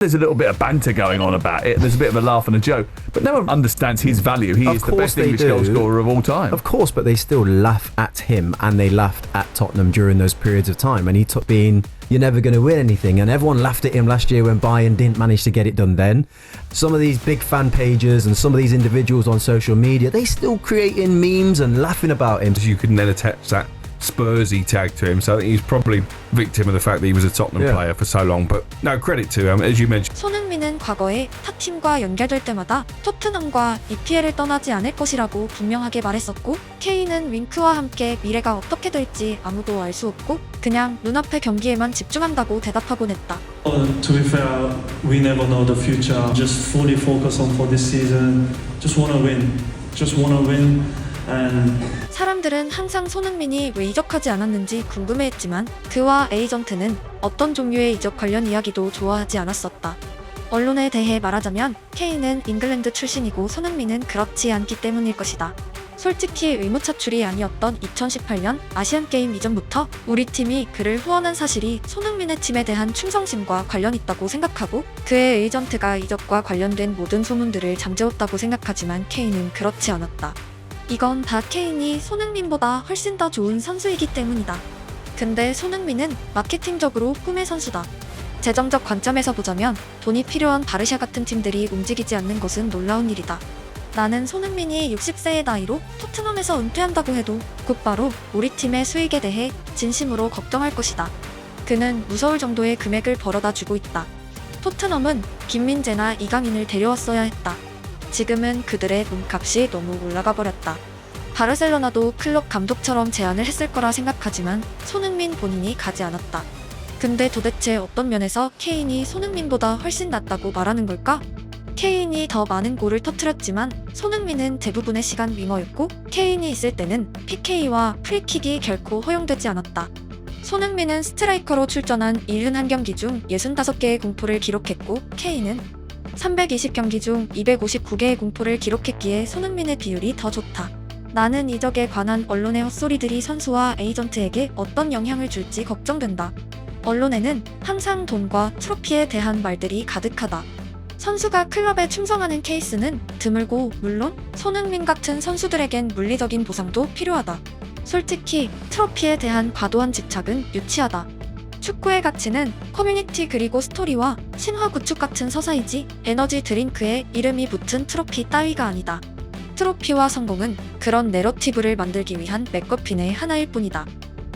There's a little bit of banter going on about it. There's a bit of a laugh and a joke, but no one understands his value. He Of is the course best they English goal scorer of all time. Of course, but they still laugh at him and they laughed at Tottenham during those periods of time. And he took being, you're never going to win anything. And everyone laughed at him last year when Bayern didn't manage to get it done then. Some of these big fan pages and some of these individuals on social media, they still creating memes and laughing about him. you can then attach that Spursy tag to him. So I think he's probably victim of the fact that he was a Tottenham Yeah. player for so long. But no credit to him, as you mentioned. 손흥민은 과거에 타 팀과 연결될 때마다 토트넘과 EPL을 떠나지 않을 것이라고 분명하게 말했었고 케인은 윙크와 함께 미래가 어떻게 될지 아무도 알 수 없고 그냥 눈앞의 경기에만 집중한다고 대답하곤 했다. Uh, to be fair, we never know the future. Just fully focus on for this season. Just wanna win. Just wanna win. And 사람들은 항상 손흥민이 왜 이적하지 않았는지 궁금해했지만 그와 에이전트는 어떤 종류의 이적 관련 이야기도 좋아하지 않았었다. 언론에 대해 말하자면 케인은 잉글랜드 출신이고 손흥민은 그렇지 않기 때문일 것이다. 솔직히 의무차출이 아니었던 2018년 아시안게임 이전부터 우리 팀이 그를 후원한 사실이 손흥민의 팀에 대한 충성심과 관련 있다고 생각하고 그의 에이전트가 이적과 관련된 모든 소문들을 잠재웠다고 생각하지만 케인은 그렇지 않았다. 이건 다 케인이 손흥민보다 훨씬 더 좋은 선수이기 때문이다. 근데 손흥민은 마케팅적으로 꿈의 선수다. 재정적 관점에서 보자면 돈이 필요한 바르샤 같은 팀들이 움직이지 않는 것은 놀라운 일이다. 나는 손흥민이 60세의 나이로 토트넘에서 은퇴한다고 해도 곧바로 우리 팀의 수익에 대해 진심으로 걱정할 것이다. 그는 무서울 정도의 금액을 벌어다 주고 있다. 토트넘은 김민재나 이강인을 데려왔어야 했다. 지금은 그들의 몸값이 너무 올라가 버렸다. 바르셀로나도 클럽 감독처럼 제안을 했을 거라 생각하지만 손흥민 본인이 가지 않았다. 근데 도대체 어떤 면에서 케인이 손흥민보다 훨씬 낫다고 말하는 걸까? 케인이 더 많은 골을 터트렸지만 손흥민은 대부분의 시간 윙어였고 케인이 있을 때는 PK와 프리킥이 결코 허용되지 않았다. 손흥민은 스트라이커로 출전한 71경기 중 65개의 공포를 기록했고 케인은 320경기 중 259개의 공포를 기록했기에 손흥민의 비율이 더 좋다. 나는 이적에 관한 언론의 헛소리들이 선수와 에이전트에게 어떤 영향을 줄지 걱정된다. 언론에는 항상 돈과 트로피에 대한 말들이 가득하다. 선수가 클럽에 충성하는 케이스는 드물고 물론 손흥민 같은 선수들에겐 물리적인 보상도 필요하다. 솔직히 트로피에 대한 과도한 집착은 유치하다. 축구의 가치는 커뮤니티 그리고 스토리와 신화 구축 같은 서사이지 에너지 드링크에 이름이 붙은 트로피 따위가 아니다. 트로피와 성공은 그런 내러티브를 만들기 위한 맥거핀의 하나일 뿐이다.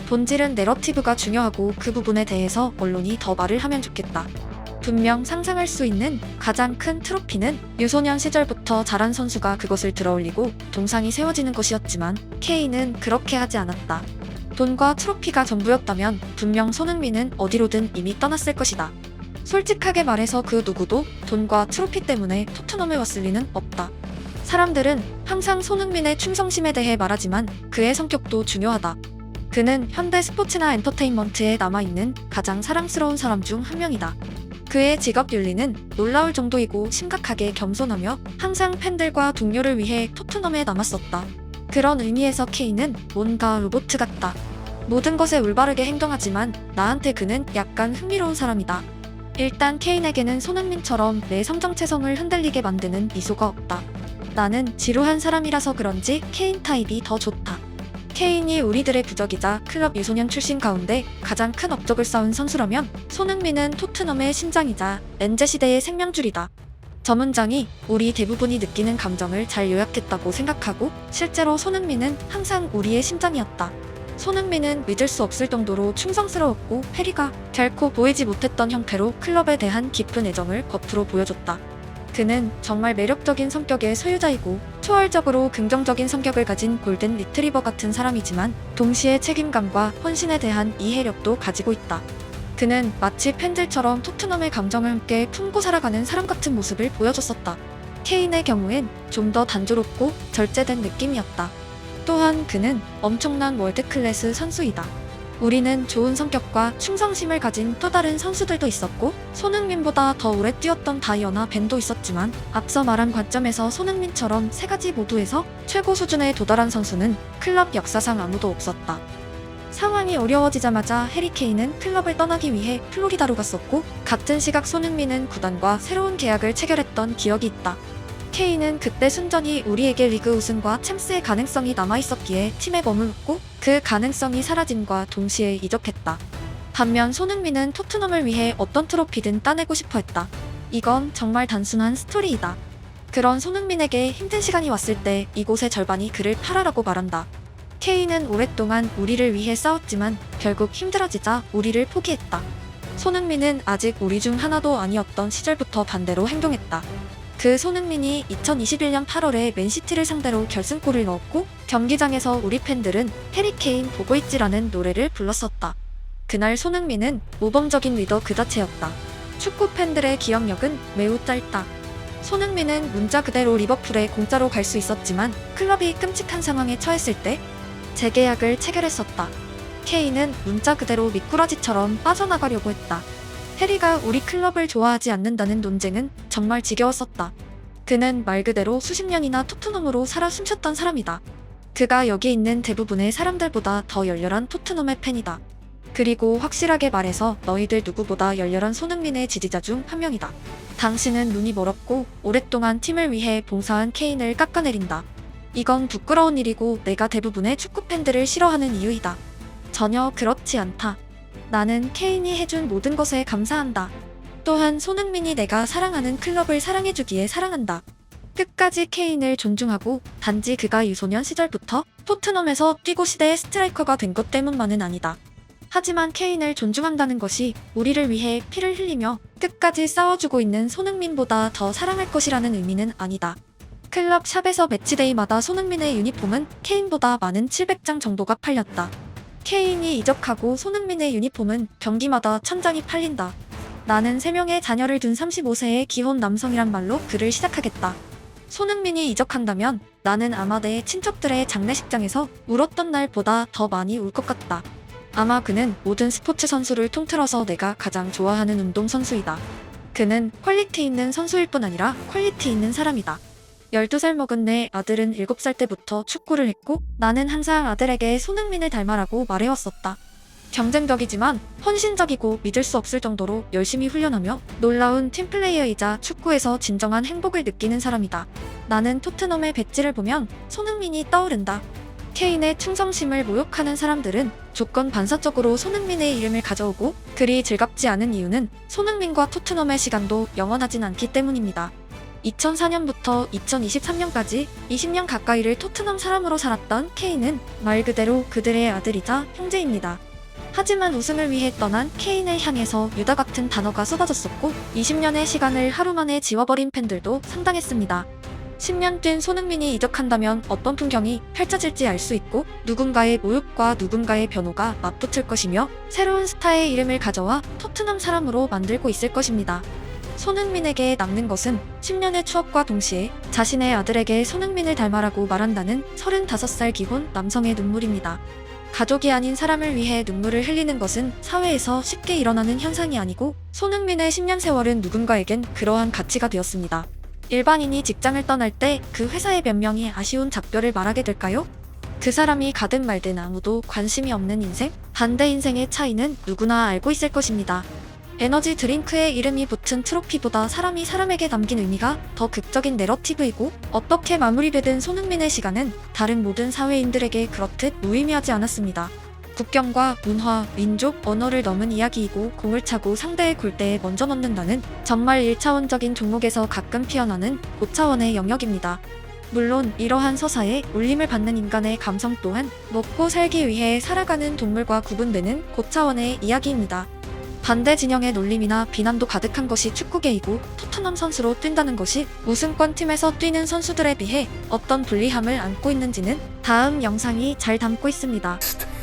본질은 내러티브가 중요하고 그 부분에 대해서 언론이 더 말을 하면 좋겠다. 분명 상상할 수 있는 가장 큰 트로피는 유소년 시절부터 자란 선수가 그것을 들어올리고 동상이 세워지는 것이었지만 케인은 그렇게 하지 않았다. 돈과 트로피가 전부였다면 분명 손흥민은 어디로든 이미 떠났을 것이다. 솔직하게 말해서 그 누구도 돈과 트로피 때문에 토트넘에 왔을 리는 없다. 사람들은 항상 손흥민의 충성심에 대해 말하지만 그의 성격도 중요하다. 그는 현대 스포츠나 엔터테인먼트에 남아있는 가장 사랑스러운 사람 중 한 명이다. 그의 직업 윤리는 놀라울 정도이고 심각하게 겸손하며 항상 팬들과 동료를 위해 토트넘에 남았었다. 그런 의미에서 케인은 뭔가 로봇 같다. 모든 것에 올바르게 행동하지만 나한테 그는 약간 흥미로운 사람이다. 일단 케인에게는 손흥민처럼 내 성정체성을 흔들리게 만드는 미소가 없다. 나는 지루한 사람이라서 그런지 케인 타입이 더 좋다. 케인이 우리들의 부적이자 클럽 유소년 출신 가운데 가장 큰 업적을 쌓은 선수라면 손흥민은 토트넘의 심장이자 엔제 시대의 생명줄이다. 저 문장이 우리 대부분이 느끼는 감정을 잘 요약했다고 생각하고 실제로 손흥민은 항상 우리의 심장이었다. 손흥민은 믿을 수 없을 정도로 충성스러웠고 페리가 결코 보이지 못했던 형태로 클럽에 대한 깊은 애정을 겉으로 보여줬다. 그는 정말 매력적인 성격의 소유자이고 초월적으로 긍정적인 성격을 가진 골든 리트리버 같은 사람이지만 동시에 책임감과 헌신에 대한 이해력도 가지고 있다. 그는 마치 팬들처럼 토트넘의 감정을 함께 품고 살아가는 사람 같은 모습을 보여줬었다. 케인의 경우엔 좀 더 단조롭고 절제된 느낌이었다. 또한 그는 엄청난 월드클래스 선수이다. 우리는 좋은 성격과 충성심을 가진 또 다른 선수들도 있었고 손흥민보다 더 오래 뛰었던 다이어나 벤도 있었지만 앞서 말한 관점에서 손흥민처럼 세 가지 모두에서 최고 수준에 도달한 선수는 클럽 역사상 아무도 없었다. 상황이 어려워지자마자 해리 케인은 클럽을 떠나기 위해 플로리다로 갔었고 같은 시각 손흥민은 구단과 새로운 계약을 체결했던 기억이 있다. 케인은 그때 순전히 우리에게 리그 우승과 챔스의 가능성이 남아있었기에 팀에 머물렀고 그 가능성이 사라짐과 동시에 이적했다. 반면 손흥민은 토트넘을 위해 어떤 트로피든 따내고 싶어 했다. 이건 정말 단순한 스토리이다. 그런 손흥민에게 힘든 시간이 왔을 때 이곳의 절반이 그를 팔아라고 말한다. 케인은 오랫동안 우리를 위해 싸웠지만 결국 힘들어지자 우리를 포기했다. 손흥민은 아직 우리 중 하나도 아니었던 시절부터 반대로 행동했다. 그 손흥민이 2021년 8월에 맨시티를 상대로 결승골을 넣었고 경기장에서 우리 팬들은 해리 케인 보고 있지라는 노래를 불렀었다. 그날 손흥민은 모범적인 리더 그 자체였다. 축구 팬들의 기억력은 매우 짧다. 손흥민은 문자 그대로 리버풀에 공짜로 갈 수 있었지만 클럽이 끔찍한 상황에 처했을 때 재계약을 체결했었다. 케인은 문자 그대로 미꾸라지처럼 빠져나가려고 했다. 해리가 우리 클럽을 좋아하지 않는다는 논쟁은 정말 지겨웠었다. 그는 말 그대로 수십 년이나 토트넘으로 살아 숨쉬었던 사람이다. 그가 여기 있는 대부분의 사람들보다 더 열렬한 토트넘의 팬이다. 그리고 확실하게 말해서 너희들 누구보다 열렬한 손흥민의 지지자 중 한 명이다. 당신은 눈이 멀었고 오랫동안 팀을 위해 봉사한 케인을 깎아내린다. 이건 부끄러운 일이고 내가 대부분의 축구 팬들을 싫어하는 이유이다. 전혀 그렇지 않다. 나는 케인이 해준 모든 것에 감사한다. 또한 손흥민이 내가 사랑하는 클럽을 사랑해주기에 사랑한다. 끝까지 케인을 존중하고 단지 그가 유소년 시절부터 토트넘에서 뛰고 시대의 스트라이커가 된 것 때문만은 아니다. 하지만 케인을 존중한다는 것이 우리를 위해 피를 흘리며 끝까지 싸워주고 있는 손흥민보다 더 사랑할 것이라는 의미는 아니다. 클럽 샵에서 매치데이마다 손흥민의 유니폼은 케인보다 많은 700장 정도가 팔렸다. 케인이 이적하고 손흥민의 유니폼은 경기마다 천장이 팔린다. 나는 3명의 자녀를 둔 35세의 기혼 남성이란 말로 글을 시작하겠다. 손흥민이 이적한다면 나는 아마 내 친척들의 장례식장에서 울었던 날보다 더 많이 울 것 같다. 아마 그는 모든 스포츠 선수를 통틀어서 내가 가장 좋아하는 운동 선수이다. 그는 퀄리티 있는 선수일 뿐 아니라 퀄리티 있는 사람이다. 12살 먹은 내 아들은 7살 때부터 축구를 했고 나는 항상 아들에게 손흥민을 닮아라고 말해왔었다. 경쟁적이지만 헌신적이고 믿을 수 없을 정도로 열심히 훈련하며 놀라운 팀플레이어이자 축구에서 진정한 행복을 느끼는 사람이다. 나는 토트넘의 배지를 보면 손흥민이 떠오른다. 케인의 충성심을 모욕하는 사람들은 조건 반사적으로 손흥민의 이름을 가져오고 그리 즐겁지 않은 이유는 손흥민과 토트넘의 시간도 영원하진 않기 때문입니다. 2004년부터 2023년까지 20년 가까이를 토트넘 사람으로 살았던 케인은 말 그대로 그들의 아들이자 형제입니다. 하지만 우승을 위해 떠난 케인을 향해서 유다 같은 단어가 쏟아졌었고 20년의 시간을 하루 만에 지워버린 팬들도 상당했습니다. 10년 뛴 손흥민이 이적한다면 어떤 풍경이 펼쳐질지 알 수 있고 누군가의 모욕과 누군가의 변호가 맞붙을 것이며 새로운 스타의 이름을 가져와 토트넘 사람으로 만들고 있을 것입니다. 손흥민에게 남는 것은 10년의 추억과 동시에 자신의 아들에게 손흥민을 닮아라고 말한다는 35살 기혼 남성의 눈물입니다. 가족이 아닌 사람을 위해 눈물을 흘리는 것은 사회에서 쉽게 일어나는 현상이 아니고 손흥민의 10년 세월은 누군가에겐 그러한 가치가 되었습니다. 일반인이 직장을 떠날 때 그 회사의 몇 명이 아쉬운 작별을 말하게 될까요? 그 사람이 가든 말든 아무도 관심이 없는 인생? 반대 인생의 차이는 누구나 알고 있을 것입니다. 에너지 드링크에 이름이 붙은 트로피보다 사람이 사람에게 남긴 의미가 더 극적인 내러티브이고 어떻게 마무리되든 손흥민의 시간은 다른 모든 사회인들에게 그렇듯 무의미하지 않았습니다. 국경과 문화, 민족, 언어를 넘은 이야기이고 공을 차고 상대의 골대에 먼저 넣는다는 정말 1차원적인 종목에서 가끔 피어나는 고차원의 영역입니다. 물론 이러한 서사에 울림을 받는 인간의 감성 또한 먹고 살기 위해 살아가는 동물과 구분되는 고차원의 이야기입니다. 반대 진영의 놀림이나 비난도 가득한 것이 축구계이고 토트넘 선수로 뛴다는 것이 우승권 팀에서 뛰는 선수들에 비해 어떤 불리함을 안고 있는지는 다음 영상이 잘 담고 있습니다.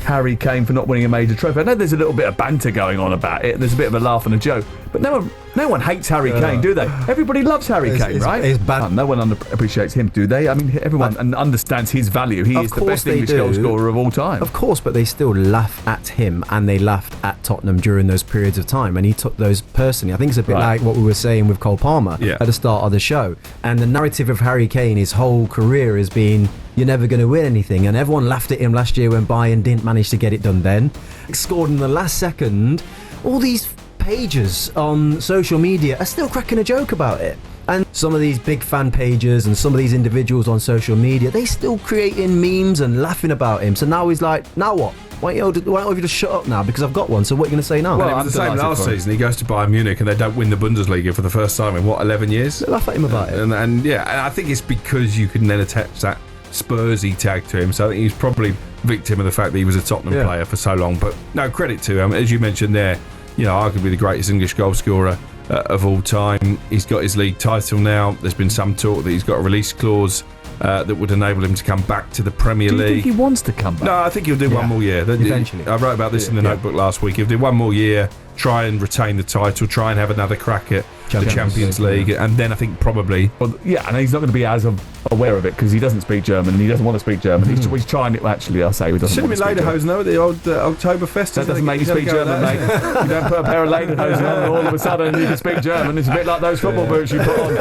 Harry Kane for not winning a major trophy. I know there's a little bit of banter going on about it. There's a bit of a laugh and a joke, but no one No one hates Harry Uh, Kane, do they? Everybody loves Harry It's- Kane, it's- right? it's bad. Oh, no one under- appreciates him, do they? I mean, everyone un- understands his value. He is the best English do. goal scorer of all time. Of course, but they still laugh at him and they laughed at Tottenham during those periods of time. And he took those personally. I think it's a bit Right. like what we were saying with Cole Palmer Yeah. at the start of the show. And the narrative of Harry Kane, his whole career has been you're never going to win anything. And everyone laughed at him last year when Bayern didn't manage to get it done then. Scored in the last second. All these pages on social media are still cracking a joke about it. And some of these big fan pages and some of these individuals on social media, they still creating memes and laughing about him. So now he's like, now what? Why don't you, why don't you just shut up now? Because I've got one. So what are you going to say now? Well, it was the same last season. He goes to Bayern Munich and they don't win the Bundesliga for the first time in what eleven years. They laugh at him about it. And, and yeah, and I think it's because you can then attach that Spursy tag to him. So I think he's probably victim of the fact that he was a Tottenham Yeah. player for so long. But no credit to him, as you mentioned there. You know, arguably the greatest English goal scorer uh, of all time. He's got his league title now. There's been some talk that he's got a release clause uh, that would enable him to come back to the Premier do you League. think he wants to come back? No, I think he'll do Yeah. one more year. Eventually. I wrote about this in the Yeah. notebook last week. He'll do one more year, try and retain the title, try and have another crack at the Champions Champions League, League, and then I think probably Well, yeah, and he's not going to be as of- aware of it because he doesn't speak German and he doesn't want to speak German. He's, he's trying it. Actually, I'll say he doesn't should have want been to speak German. Lederhosen though at the old uh, Oktoberfest. That doesn't make you speak German, mate. You don't put a pair of lederhosen on and all of a sudden you can speak German. It's a bit like those football boots you put on.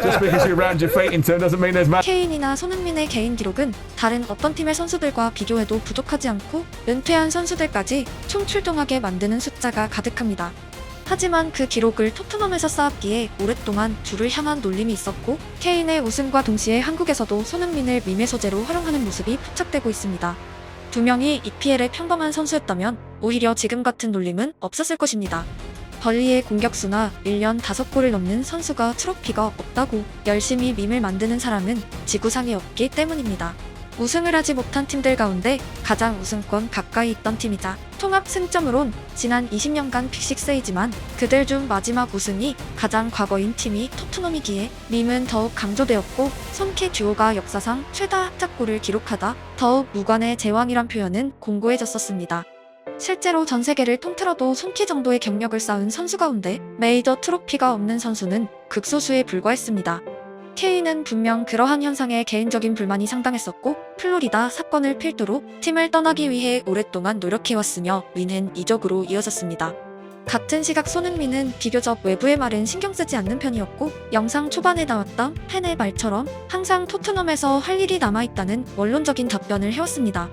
Just because you round your feet into them doesn't mean there's ma- 케인이나 손흥민의 개인 기록은 다른 어떤 팀의 선수들과 비교해도 부족하지 않고 은퇴한 선수들까지 총출동하게 만드는 숫자가 가득 합니다. 하지만 그 기록을 토트넘에서 쌓았기에 오랫동안 둘을 향한 놀림이 있었고 케인의 우승과 동시에 한국에서도 손흥민을 밈의 소재로 활용하는 모습이 포착되고 있습니다. 두 명이 EPL의 평범한 선수였다면 오히려 지금 같은 놀림은 없었을 것입니다. 벌리의 공격수나 1년 5골을 넘는 선수가 트로피가 없다고 열심히 밈을 만드는 사람은 지구상에 없기 때문입니다. 우승을 하지 못한 팀들 가운데 가장 우승권 가까이 있던 팀이자 통합 승점으론 지난 20년간 빅식스이지만 그들 중 마지막 우승이 가장 과거인 팀이 토트넘이기에 밈은 더욱 강조되었고 손케 듀오가 역사상 최다 합작골을 기록하다 더욱 무관의 제왕이란 표현은 공고해졌었습니다. 실제로 전 세계를 통틀어도 손키 정도의 경력을 쌓은 선수 가운데 메이저 트로피가 없는 선수는 극소수에 불과했습니다. 케인은 분명 그러한 현상에 개인적인 불만이 상당했었고 플로리다 사건을 필두로 팀을 떠나기 위해 오랫동안 노력해왔으며 위는 이적으로 이어졌습니다. 같은 시각 손흥민은 비교적 외부의 말은 신경 쓰지 않는 편이었고 영상 초반에 나왔던 팬의 말처럼 항상 토트넘에서 할 일이 남아있다는 원론적인 답변을 해왔습니다.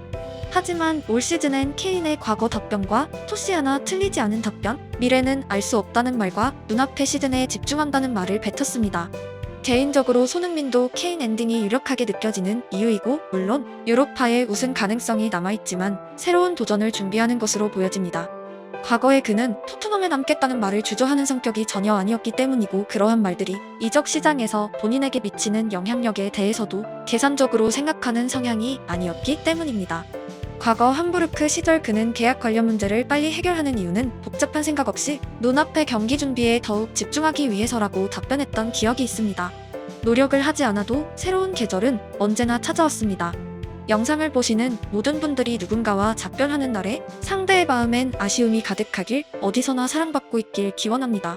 하지만 올 시즌엔 케인의 과거 답변과 토시 하나 틀리지 않은 답변, 미래는 알 수 없다는 말과 눈앞의 시즌에 집중한다는 말을 뱉었습니다. 개인적으로 손흥민도 케인 엔딩이 유력하게 느껴지는 이유이고 물론 유로파의 우승 가능성이 남아있지만 새로운 도전을 준비하는 것으로 보여집니다. 과거에 그는 토트넘에 남겠다는 말을 주저하는 성격이 전혀 아니었기 때문이고 그러한 말들이 이적 시장에서 본인에게 미치는 영향력에 대해서도 계산적으로 생각하는 성향이 아니었기 때문입니다. 과거 함부르크 시절 그는 계약 관련 문제를 빨리 해결하는 이유는 복잡한 생각 없이 눈앞의 경기 준비에 더욱 집중하기 위해서라고 답변했던 기억이 있습니다. 노력을 하지 않아도 새로운 계절은 언제나 찾아왔습니다. 영상을 보시는 모든 분들이 누군가와 작별하는 날에 상대의 마음엔 아쉬움이 가득하길 어디서나 사랑받고 있길 기원합니다.